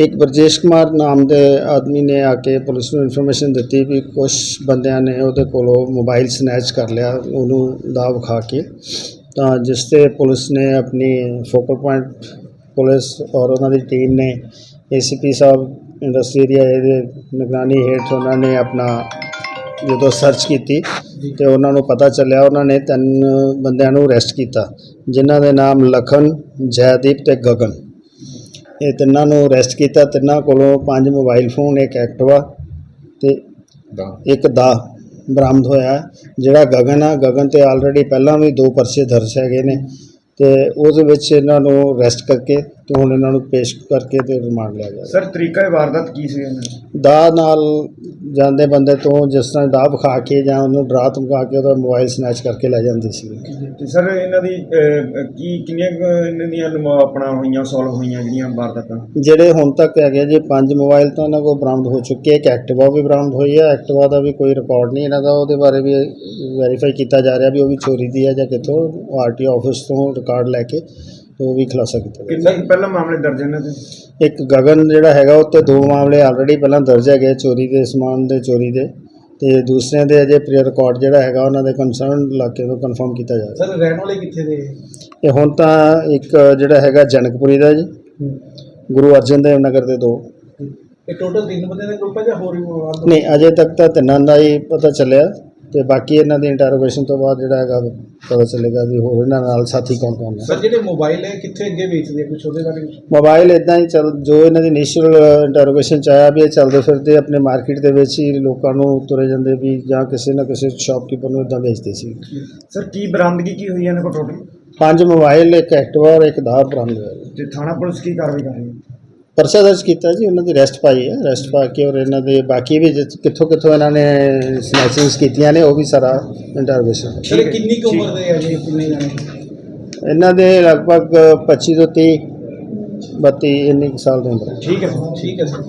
ਇੱਕ ਬਰਜੇਸ਼ ਕੁਮਾਰ ਨਾਮ ਦੇ ਆਦਮੀ ਨੇ ਆ ਕੇ ਪੁਲਿਸ ਨੂੰ ਇਨਫੋਰਮੇਸ਼ਨ ਦਿੱਤੀ ਵੀ ਕੁਝ ਬੰਦਿਆਂ ਨੇ ਉਹਦੇ ਕੋਲੋਂ ਮੋਬਾਈਲ ਸਨੈਚ ਕਰ ਲਿਆ ਉਹਨੂੰ ਦਾ ਵਿਖਾ ਕੇ। ਤਾਂ ਜਿਸ ਤੇ ਪੁਲਿਸ ਨੇ ਆਪਣੀ ਫੋਕਲ ਪੁਆਇੰਟ ਪੁਲਿਸ ਔਰ ਉਹਨਾਂ ਦੀ ਟੀਮ ਨੇ ਏਸੀਪੀ ਸਾਹਿਬ ਇੰਡਸਟਰੀ ਏਰੀਆ ਦੇ ਨਿਗਰਾਨੀ ਹੇਠ ਉਹਨਾਂ ਨੇ ਆਪਣਾ ਜਦੋਂ ਸਰਚ ਕੀਤੀ ਤੇ ਉਹਨਾਂ ਨੂੰ ਪਤਾ ਚੱਲਿਆ ਉਹਨਾਂ ਨੇ ਤਿੰਨ ਬੰਦਿਆਂ ਨੂੰ ਅਰੈਸਟ ਕੀਤਾ ਜਿਨ੍ਹਾਂ ਦੇ ਨਾਮ ਲਖਨ ਜੈਦੀਪ ਤੇ ਗਗਨ। ਇਹ ਤਿੰਨਾਂ ਨੂੰ ਅਰੈਸਟ ਕੀਤਾ। ਤਿੰਨਾਂ ਕੋਲੋਂ ਪੰਜ ਮੋਬਾਈਲ ਫੋਨ ਇੱਕ ਐਕਟਿਵਾ ਤੇ ਇੱਕ ਦਾ ਬਰਾਮਦ ਹੋਇਆ। ਜਿਹੜਾ ਗਗਨ ਆ, ਗਗਨ ਤੇ ਆਲਰੇਡੀ ਪਹਿਲਾਂ ਵੀ ਦੋ ਪਰਚੇ ਦਰਜ ਹੈਗੇ ਨੇ ਤੇ ਉਹਦੇ ਵਿੱਚ ਇਹਨਾਂ ਨੂੰ ਅਰੈਸਟ ਕਰਕੇ ਤੇ ਹੁਣ ਇਹਨਾਂ ਨੂੰ ਪੇਸ਼ ਕਰਕੇ ਤੇ ਰਿਮਾਂਡ ਲਿਆ ਗਿਆ। ਸਰ ਤਰੀਕਾ ਇਹ ਵਾਰਦਾਤ ਕੀ ਸੀ ਇਹਨਾਂ ਦਾ? ਦਾ ਨਾਲ ਜਾਂਦੇ ਬੰਦੇ ਤੋਂ ਜਿਸ ਤਰ੍ਹਾਂ ਦਾ ਵਿਖਾ ਕੇ ਜਾਂ ਉਹਨੂੰ ਡਰਾ ਧਮਕਾ ਕੇ ਉਹਦਾ ਮੋਬਾਈਲ ਸਨੈਚ ਕਰਕੇ ਲੈ ਜਾਂਦੇ ਸੀ। ਤੇ ਸਰ ਇਹਨਾਂ ਦੀ ਅਹ, ਕੀ ਕਿੰਨੀਆਂ ਕੁ ਇਹਨਾਂ ਦੀਆਂ ਆਪਣਾ ਹੋਈਆਂ ਸੋਲਵ ਹੋਈਆਂ ਜਿਹੜੀਆਂ ਵਾਰਦਾਤਾਂ? ਜਿਹੜੇ ਹੁਣ ਤੱਕ ਹੈਗੇ ਜੀ ਪੰਜ ਮੋਬਾਈਲ ਤਾਂ ਇਹਨਾਂ ਕੋਲ ਬਰਾਮਦ ਹੋ ਚੁੱਕੇ ਇੱਕ ਐਕਟਿਵਾ ਵੀ ਬਰਾਮਦ ਹੋਈ ਹੈ ਐਕਟਿਵਾ ਦਾ ਵੀ ਕੋਈ ਰਿਕਾਰਡ ਨਹੀਂ ਇਹਨਾਂ ਦਾ ਉਹਦੇ ਬਾਰੇ ਵੀ ਵੈਰੀਫਾਈ ਕੀਤਾ ਜਾ ਰਿਹਾ ਵੀ ਉਹ ਵੀ ਚੋਰੀ ਦੀ ਹੈ ਜਾਂ ਕਿੱਥੋਂ ਆਰਟੀ ਆਫਿਸ ਤੋਂ ਰਿਕਾਰਡ ਲੈ ਕੇ ਉਹ ਵੀ ਖੁਲਾਸਾ ਕੀਤਾ ਕਿੰਨੇ ਪਹਿਲਾਂ ਮਾਮਲੇ ਦਰਜ ਇਹਨਾਂ ਤੇ? ਇੱਕ ਗਗਨ ਜਿਹੜਾ ਹੈਗਾ ਉਹ ਤੇ ਦੋ ਮਾਮਲੇ ਆਲਰੇਡੀ ਪਹਿਲਾਂ ਦਰਜ ਹੈਗੇ ਚੋਰੀ ਦੇ ਸਮਾਨ ਦੇ ਚੋਰੀ ਦੇ। ਤੇ ਦੂਸਰਿਆਂ ਦੇ ਅਜੇ ਪ੍ਰੀਅਰ ਰਿਕਾਰਡ ਜਿਹੜਾ ਹੈਗਾ ਉਹਨਾਂ ਦੇ ਕੰਸਰਨ ਇਲਾਕੇ ਤੋਂ ਕਨਫਰਮ ਕੀਤਾ ਜਾ ਰਿਹਾ। ਸਰ ਰਹਿਣ ਵਾਲੇ ਕਿੱਥੇ ਦੇ? ਇਹ ਹੁਣ ਤਾਂ ਇੱਕ ਜਿਹੜਾ ਹੈਗਾ ਜਨਕਪੁਰੀ ਦਾ ਜੀ। ਗੁਰੂ ਅਰਜਨ ਦੇਵ ਨਗਰ ਦੇ ਦੋ। ਇਹ ਟੋਟਲ ਤਿੰਨ ਬੰਦੇ ਦਾ ਗਰੁੱਪ ਹੈ ਜਾਂ ਹੋਰ ਵੀ ਨਹੀਂ ਅਜੇ ਤੱਕ ਤਾਂ ਤਿੰਨਾਂ ਦਾ ਹੀ ਪਤਾ ਚੱਲਿਆ। ਤੇ ਬਾਕੀ ਇਹਨਾਂ ਦੀ ਇੰਟਰੋਗੇਸ਼ਨ ਤੋਂ ਬਾਅਦ ਜਿਹੜਾ ਹੈਗਾ ਪਤਾ ਚੱਲੇਗਾ ਵੀ ਹੋਰ ਇਹਨਾਂ ਨਾਲ ਸਾਥੀ ਕੌਣ ਕੌਣ ਨੇ। ਸਰ ਜਿਹੜੇ ਮੋਬਾਈਲ ਹੈ ਕਿੱਥੇ ਅੱਗੇ ਵੇਚਦੇ ਆ? ਕੁਝ ਉਹਦੇ ਬਾਰੇ ਕੁਛ? ਮੋਬਾਈਲ ਇਦਾਂ ਹੀ ਚੱਲ ਜੋ ਇਹਨਾਂ ਦੀ ਇਨੀਸ਼ੀਅਲ ਇੰਟਰੋਗੇਸ਼ਨ ਚ ਆਇਆ ਵੀ ਇਹ ਚੱਲਦੇ ਫਿਰਦੇ ਆਪਣੇ ਮਾਰਕੀਟ ਦੇ ਵਿੱਚ ਹੀ ਲੋਕਾਂ ਨੂੰ ਤੁਰੇ ਜਾਂਦੇ ਵੀ ਜਾਂ ਕਿਸੇ ਨਾ ਕਿਸੇ ਸ਼ਾਪਕੀਪਰ ਨੂੰ ਇਦਾਂ ਵੇਚਦੇ ਸੀ। ਸਰ ਕੀ ਬਰਾਮਦਗੀ ਕੀ ਹੋਈ ਇਹਨਾਂ ਕੋਲ ਟੋਟਲ ਪੰਜ ਮੋਬਾਈਲ ਇੱਕ ਐਕਟਿਵਾ ਔਰ ਇੱਕ ਦਾ ਬਰਾਮਦ ਹੋਇਆ। ਤੇ ਥਾਣਾ ਪੁਲਿਸ ਕੀ ਕਾਰਵਾਈ ਕਰ ਰਹੀ ਹੈ? ਪਰਚਾ ਦਰਜ ਕੀਤਾ ਜੀ ਉਹਨਾਂ ਦੀ ਰੈਸਟ ਪਾਈ ਹੈ ਰੈਸਟ ਪਾ ਕੇ ਔਰ ਇਹਨਾਂ ਦੇ ਬਾਕੀ ਵੀ ਕਿੱਥੋਂ ਕਿੱਥੋਂ ਇਹਨਾਂ ਨੇ ਸਨੈਚਿੰਗਸ ਕੀਤੀਆਂ ਨੇ ਉਹ ਵੀ ਸਾਰਾ ਇੰਟਰੋਗੇਸ਼ਨ ਸਰ ਇਹ ਕਿੰਨੀ ਕੁ ਉਮਰ ਦੇ ਹੈ ਜੀ ਕਿੰਨੇ ਜਾਣੇ? ਇਹਨਾਂ ਦੇ ਲਗਭਗ 25 ਤੋਂ 30 32 ਇੰਨੀ ਕੁ ਸਾਲ ਦੀ ਉਮਰ ਹੈ। ਠੀਕ ਹੈ ਠੀਕ ਹੈ ਸਰ